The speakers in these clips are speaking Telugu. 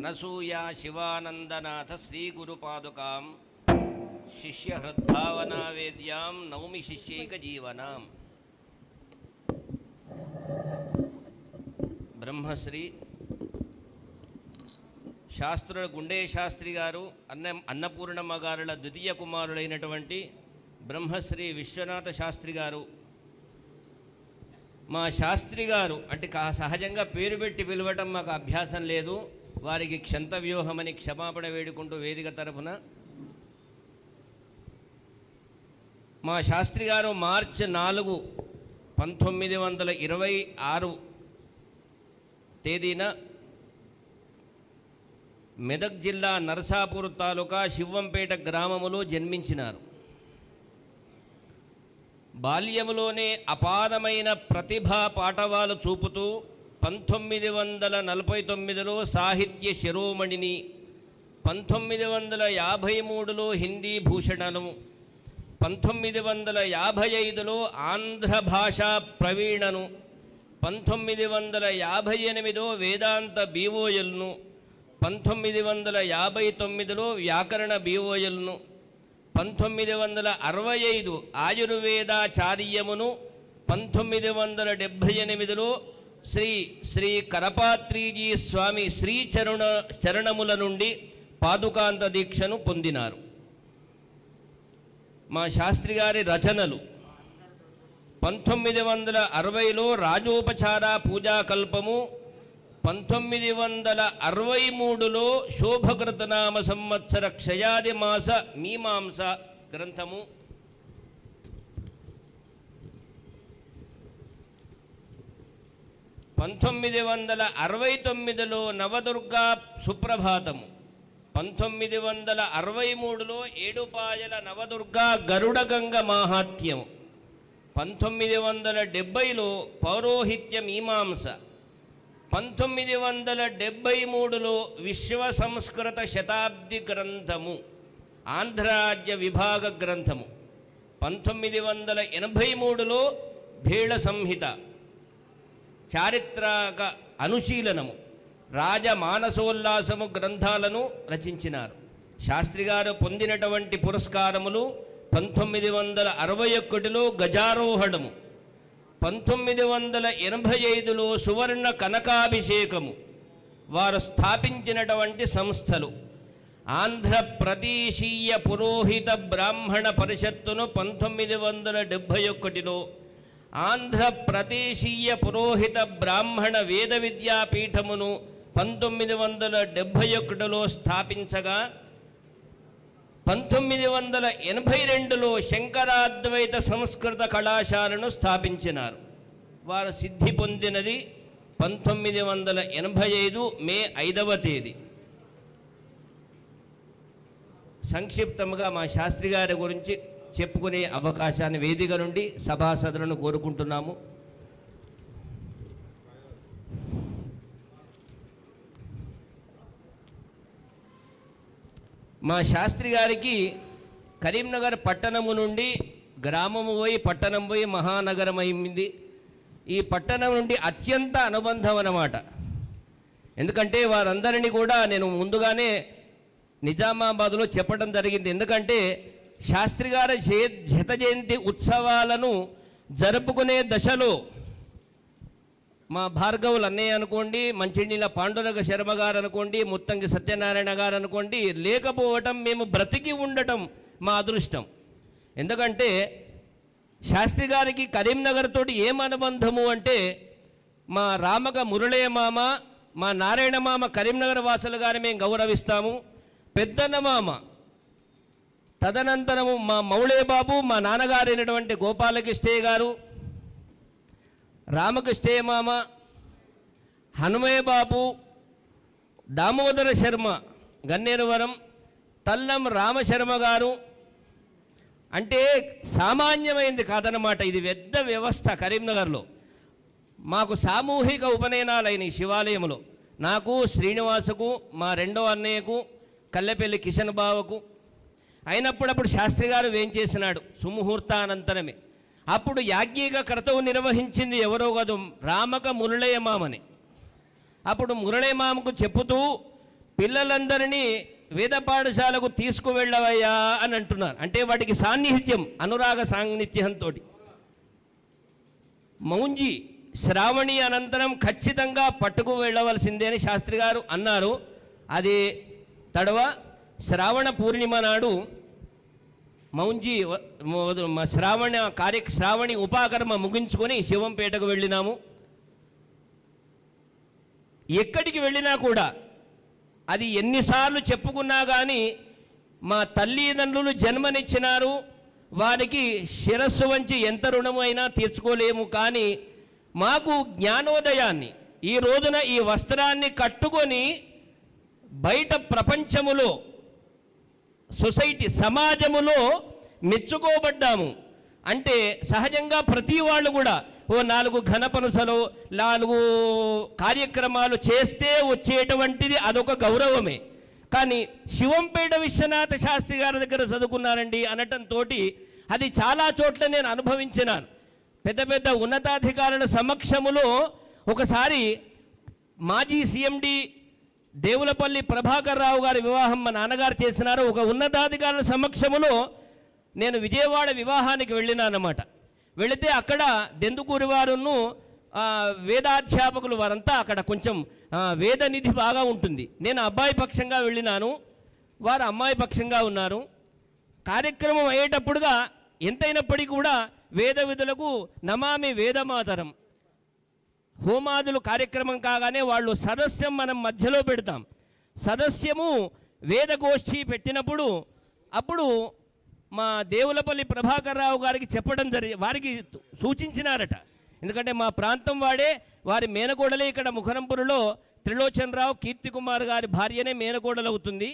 అనసూయా శివానందనాథ శ్రీ గురుపాదుకాం శిష్యహృద్భావనా వేద్యాం నౌమి శిష్యైక జీవనాం బ్రహ్మశ్రీ శాస్త్రుల గుండే శాస్త్రి గారు అన్న అన్నపూర్ణమ్మ గారుల ద్వితీయ కుమారుడైనటువంటి బ్రహ్మశ్రీ విశ్వనాథ శాస్త్రి గారు మా శాస్త్రి గారు అంటే కా- సహజంగా పేరు పెట్టి పిలవటం మాకు అభ్యాసం లేదు. వారికి క్షంత వ్యూహమని క్షమాపణ వేడుకుంటూ వేదిక తరపున మా శాస్త్రి గారు మార్చి నాలుగు పంతొమ్మిది వందల ఇరవై ఆరు తేదీన మెదక్ జిల్లా నరసాపూర్ తాలూకా శివంపేట గ్రామములో జన్మించినారు. బాల్యములోనే అపారమైన ప్రతిభా పాఠవాలు చూపుతూ పంతొమ్మిది వందల నలభై తొమ్మిదిలో సాహిత్య శిరోమణిని పంతొమ్మిది వందల యాభై మూడులో హిందీ భూషణను పంతొమ్మిది వందల యాభై ఐదులో ఆంధ్ర భాషా ప్రవీణను పంతొమ్మిది వందల యాభై ఎనిమిదో వేదాంత బీఓఎల్ను పంతొమ్మిది వందల యాభై తొమ్మిదిలో వ్యాకరణ బీఓఎల్ను పంతొమ్మిది వందల అరవై ఐదు ఆయుర్వేదాచార్యమును పంతొమ్మిది వందల డెబ్భై ఎనిమిదిలో శ్రీ శ్రీ కరపాత్రీజీ స్వామి శ్రీ చరుణ చరణముల నుండి పాదుకాంత దీక్షను పొందినారు. మా శాస్త్రి గారి రచనలు. పంతొమ్మిది వందల అరవైలో రాజోపచార పూజాకల్పము పంతొమ్మిది వందల అరవై మూడులో శోభకృతనామ సంవత్సర క్షయాది మాస మీమాంస గ్రంథము పంతొమ్మిది వందల అరవై తొమ్మిదిలో నవదుర్గా సుప్రభాతము. పంతొమ్మిది వందల అరవై మూడులో ఏడుపాయల నవదుర్గా గరుడగంగ మాహాత్యము పంతొమ్మిది వందల డెబ్భైలో పౌరోహిత్య మీమాంస. పంతొమ్మిది వందల డెబ్భై మూడులో విశ్వ సంస్కృత శతాబ్ది గ్రంథము ఆంధ్రరాజ్య విభాగ గ్రంథము. పంతొమ్మిది వందల ఎనభై మూడులో భీళ సంహిత చారిత్రక అనుశీలనము రాజమానసోల్లాసము గ్రంథాలను రచించినారు. శాస్త్రి గారు పొందినటువంటి పురస్కారములు పంతొమ్మిది వందల అరవై ఒకటిలో గజారోహణము పంతొమ్మిది వందల ఎనభై ఐదులో సువర్ణ కనకాభిషేకము వారు స్థాపించినటువంటి సంస్థలు. ఆంధ్రప్రదేశీయ పురోహిత బ్రాహ్మణ పరిషత్తును పంతొమ్మిది వందల డెబ్భై ఒకటిలో ఆంధ్రప్రదేశీయ పురోహిత బ్రాహ్మణ వేద విద్యాపీఠమును పంతొమ్మిది వందల డెబ్భై ఒకటిలో స్థాపించగా పంతొమ్మిది వందల ఎనభై రెండులో శంకరాద్వైత సంస్కృత కళాశాలను స్థాపించినారు. వారు సిద్ధి పొందినది పంతొమ్మిది వందల ఎనభై ఐదు మే ఐదవ తేదీ. సంక్షిప్తంగా మా శాస్త్రి గారి గురించి చెప్పుకునే అవకాశాన్ని వేదిక నుండి సభాసదులను కోరుకుంటున్నాము. మా శాస్త్రి గారికి కరీంనగర్ పట్టణము నుండి గ్రామము పోయి పట్టణం పోయి మహానగరం అయింది ఈ పట్టణం నుండి అత్యంత అనుబంధం అన్నమాట. ఎందుకంటే వారందరినీ కూడా నేను ముందుగానే నిజామాబాద్లో చెప్పడం జరిగింది. ఎందుకంటే శాస్త్రి గారి జయ- శత జయంతి ఉత్సవాలను జరుపుకునే దశలో మా భార్గవులు అన్నయ్య అనుకోండి మంచినీళ్ళ పాండురంగ శర్మ గారు అనుకోండి ముత్తంగి సత్యనారాయణ గారు అనుకోండి లేకపోవటం మేము బ్రతికి ఉండటం మా అదృష్టం. ఎందుకంటే శాస్త్రి గారికి కరీంనగర్ తోటి ఏం అనుబంధము అంటే మా రామక మురళయ్య మామ మా నారాయణ మామ కరీంనగర్ వాసులు గారు మేము గౌరవిస్తాము. పెద్దన్న మామ తదనంతరము మా మౌళే బాబు మా నాన్నగారైనటువంటి గోపాలకృష్ణయ్య గారు రామకృష్ణయ్య మామ హనుమయ్య బాబు దామోదర శర్మ గన్నేరువరం తల్లం రామశర్మ గారు. అంటే సామాన్యమైంది కాదనమాట ఇది పెద్ద వ్యవస్థ కరీంనగర్లో. మాకు సామూహిక ఉపనయనాలైన ఈ శివాలయంలో నాకు శ్రీనివాసుకు మా రెండో అన్నయ్యకు కల్లెపల్లి కిషన్ బావకు అయినప్పుడప్పుడు శాస్త్రి గారు వేంచేసినాడు సుముహూర్తానంతరమే. అప్పుడు యాజ్ఞిక క్రతువు నిర్వహించింది ఎవరో కాదు రామక మురళయ్య మామని అప్పుడు మురళయ్య మామకు చెప్పుతూ పిల్లలందరినీ వేద పాఠశాలకు తీసుకువెళ్ళవయ్యా అని అంటున్నారు. అంటే వాటికి సాన్నిహిత్యం అనురాగ సాన్నిహిత్యంతో మౌంజి శ్రావణి అనంతరం ఖచ్చితంగా పట్టుకు వెళ్ళవలసిందే అని శాస్త్రి గారు అన్నారు. అది తడవ. శ్రావణ పూర్ణిమ నాడు మౌంజి శ్రావణ కార్య శ్రావణి ఉపాకర్మ ముగించుకొని శివంపేటకు వెళ్ళినాము. ఎక్కడికి వెళ్ళినా కూడా అది ఎన్నిసార్లు చెప్పుకున్నా కానీ మా తల్లిదండ్రులు జన్మనిచ్చినారు. వారికి శిరస్సు వంచి ఎంత రుణమైనా తీర్చుకోలేము. కానీ మాకు జ్ఞానోదయాన్ని ఈ రోజున ఈ వస్త్రాన్ని కట్టుకొని బయట ప్రపంచములో సొసైటీ సమాజములో మెచ్చుకోబడ్డాము. అంటే సహజంగా ప్రతి వాళ్ళు కూడా ఓ నాలుగు ఘనపనసలు నాలుగు కార్యక్రమాలు చేస్తే వచ్చేటువంటిది అదొక గౌరవమే. కానీ శివంపేట విశ్వనాథ శాస్త్రి గారి దగ్గర చదువుకున్నారండి అనటంతో అది చాలా చోట్ల నేను అనుభవించినాను. పెద్ద పెద్ద ఉన్నతాధికారుల సమక్షములో ఒకసారి మాజీ సీఎండి దేవులపల్లి ప్రభాకర్ రావు గారి వివాహం మా నాన్నగారు చేసినారు. ఒక ఉన్నతాధికారుల సమక్షములో నేను విజయవాడ వివాహానికి వెళ్ళినానమాట వెళితే అక్కడ దెందుకూరి వారును వేదాధ్యాపకులు వారంతా అక్కడ కొంచెం వేద వేదనిధి బాగా ఉంటుంది. నేను అబ్బాయి పక్షంగా వెళ్ళినాను. వారు అమ్మాయి పక్షంగా ఉన్నారు. కార్యక్రమం అయ్యేటప్పుడుగా ఎంతైనప్పటికీ కూడా వేద విధులకు నమామి వేదమాతరం. హోమాదులు కార్యక్రమం కాగానే వాళ్ళు సదస్యం మనం మధ్యలో పెడతాం. సదస్యము వేదగోష్ఠి పెట్టినప్పుడు అప్పుడు మా దేవులపల్లి ప్రభాకర్ రావు గారికి చెప్పడం జరిగి వారికి సూచించినారట. ఎందుకంటే మా ప్రాంతం వాడే వారి మేనకోడలే ఇక్కడ ముఖరంపురలో త్రిలోచన్ రావు కీర్తికుమార్ గారి భార్యనే మేనకోడలవుతుంది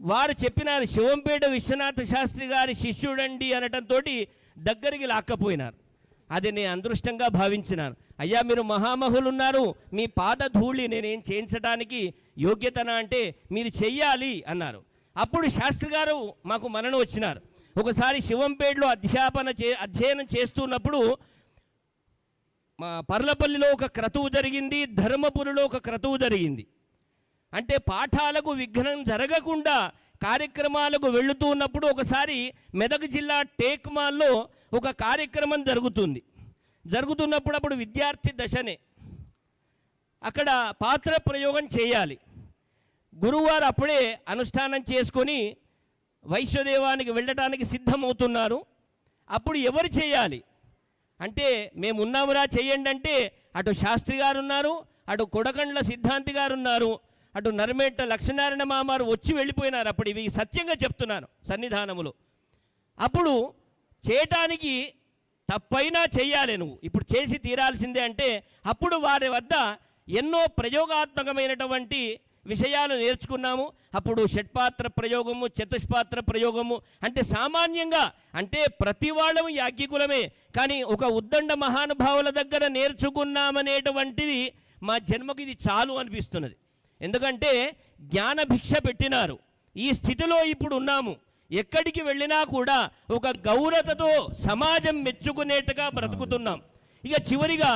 వారు చెప్పినారు శివంపేట విశ్వనాథ శాస్త్రి గారి శిష్యుడండి అనటంతో దగ్గరికి లాక్కపోయినారు. అది నేను అదృష్టంగా భావించినాను. అయ్యా మీరు మహామహులు ఉన్నారు మీ పాద ధూళి నేనేం చేయించడానికి యోగ్యతన అంటే మీరు చెయ్యాలి అన్నారు. అప్పుడు శాస్త్రి గారు మాకు మరణం వచ్చినారు. ఒకసారి శివంపేటలో అధ్యాపన చే అధ్యయనం చేస్తున్నప్పుడు మా పర్లపల్లిలో ఒక క్రతువు జరిగింది ధర్మపురిలో ఒక క్రతువు జరిగింది. అంటే పాఠాలకు విఘ్నం జరగకుండా కార్యక్రమాలకు వెళుతూ ఉన్నప్పుడు ఒకసారి మెదక్ జిల్లా టేక్మాల్లో ఒక కార్యక్రమం జరుగుతుంది. జరుగుతున్నప్పుడు అప్పుడు విద్యార్థి దశనే అక్కడ పాత్ర ప్రయోగం చేయాలి. గురువారు అప్పుడే అనుష్ఠానం చేసుకొని వైశ్వదేవానికి వెళ్ళటానికి సిద్ధమవుతున్నారు. అప్పుడు ఎవరు చేయాలి? అంటే మేము ఉన్నామురా చేయండి అంటే అటు శాస్త్రి గారు ఉన్నారు అటు కొడకండ్ల సిద్ధాంతి గారు ఉన్నారు అటు నర్మేట లక్ష్మీనారాయణ మామారు వచ్చి వెళ్ళిపోయినారు అప్పుడు. ఇవి సత్యంగా చెప్తున్నాను సన్నిధానములో. అప్పుడు చేయటానికి తప్పైనా చేయాలి నువ్వు. ఇప్పుడు చేసి తీరాల్సిందే అంటే అప్పుడు వారి వద్ద ఎన్నో ప్రయోగాత్మకమైనటువంటి విషయాలు నేర్చుకున్నాము. అప్పుడు షట్పాత్ర ప్రయోగము చతుష్పాత్ర ప్రయోగము అంటే సామాన్యంగా అంటే ప్రతి వాళ్ళము యాజ్ఞికులమే. కానీ ఒక ఉద్దండ మహానుభావుల దగ్గర నేర్చుకున్నామనేటువంటిది మా జన్మకి ఇది చాలు అనిపిస్తున్నది. ఎందుకంటే జ్ఞాన భిక్ష పెట్టినారు. ఈ స్థితిలో ఇప్పుడు ఉన్నాము. ఎక్కడికి వెళ్ళినా కూడా ఒక గౌరతతో సమాజం మెచ్చుకునేట్టుగా బ్రతుకుతున్నాం. ఇక చివరిగా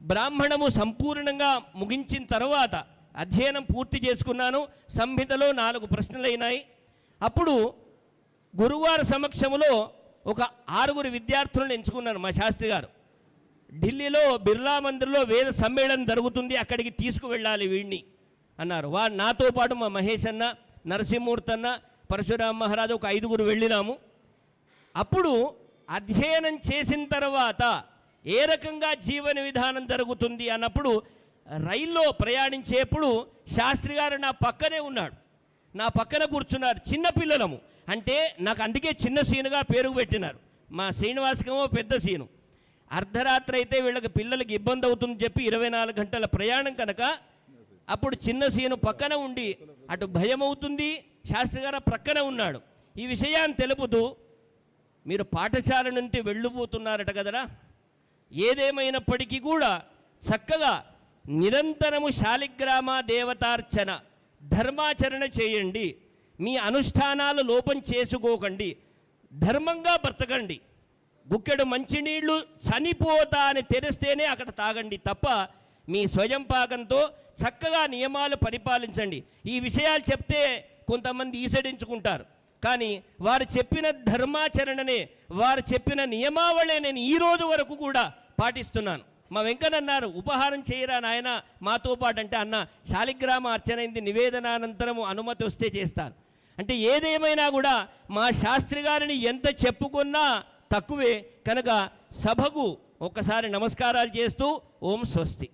బ్రాహ్మణము సంపూర్ణంగా ముగించిన తర్వాత అధ్యయనం పూర్తి చేసుకున్నాను. సంహితలో నాలుగు ప్రశ్నలైనాయి అప్పుడు గురువారి సమక్షంలో ఒక ఆరుగురు విద్యార్థులను ఎంచుకున్నాను మా శాస్త్రి గారు. ఢిల్లీలో బిర్లా మందిర్లో వేద సమ్మేళనం జరుగుతుంది అక్కడికి తీసుకువెళ్ళాలి వీడిని అన్నారు. వా నాతో పాటు మా మహేష్ అన్న నరసింహమూర్తి అన్న పరశురామ మహారాజు ఒక ఐదుగురు వెళ్ళినాము. అప్పుడు అధ్యయనం చేసిన తర్వాత ఏ రకంగా జీవన విధానం జరుగుతుంది అన్నప్పుడు రైల్లో ప్రయాణించేప్పుడు శాస్త్రి గారు నా పక్కనే ఉన్నాడు. నా పక్కన కూర్చున్నారు చిన్న పిల్లలము. అంటే నాకు అందుకే చిన్న సీనుగా పేరు పెట్టినారు. మా శ్రీనివాసకేమో పెద్ద సీను. అర్ధరాత్రి అయితే వీళ్ళకి పిల్లలకి ఇబ్బంది అవుతుందని చెప్పి ఇరవై నాలుగు గంటల ప్రయాణం కనుక అప్పుడు చిన్న సీను పక్కన ఉండి అటు భయం అవుతుంది శాస్త్రి గారు ప్రక్కన ఉన్నాడు. ఈ విషయాన్ని తెలుపుతూ మీరు పాఠశాల నుండి వెళ్ళిపోతున్నారట కదరా? ఏదేమైనప్పటికీ కూడా చక్కగా నిరంతరము శాలిగ్రామ దేవతార్చన ధర్మాచరణ చేయండి. మీ అనుష్ఠానాలు లోపం చేసుకోకండి. ధర్మంగా బ్రతకండి. గుక్కెడు మంచినీళ్ళు చనిపోతా అని తెరిస్తేనే అక్కడ తాగండి తప్ప మీ స్వయం పాకంతో చక్కగా నియమాలు పరిపాలించండి. ఈ విషయాలు చెప్తే కొంతమంది ఈసడించుకుంటారు. కానీ వారు చెప్పిన ధర్మాచరణనే వారు చెప్పిన నియమావళే నేను ఈ రోజు వరకు కూడా పాటిస్తున్నాను. మా వెంకన్నన్నారు ఉపహారం చేయరా నాయన? మాతో పాటు అంటే అన్న శాలిగ్రామ అర్చనైంది నివేదనానంతరము అనుమతి వస్తే చేస్తాను. అంటే ఏదేమైనా కూడా మా శాస్త్రి గారిని ఎంత చెప్పుకున్నా తక్కువే. కనుక సభకు ఒకసారి నమస్కారాలు చేస్తూ ఓం స్వస్తి.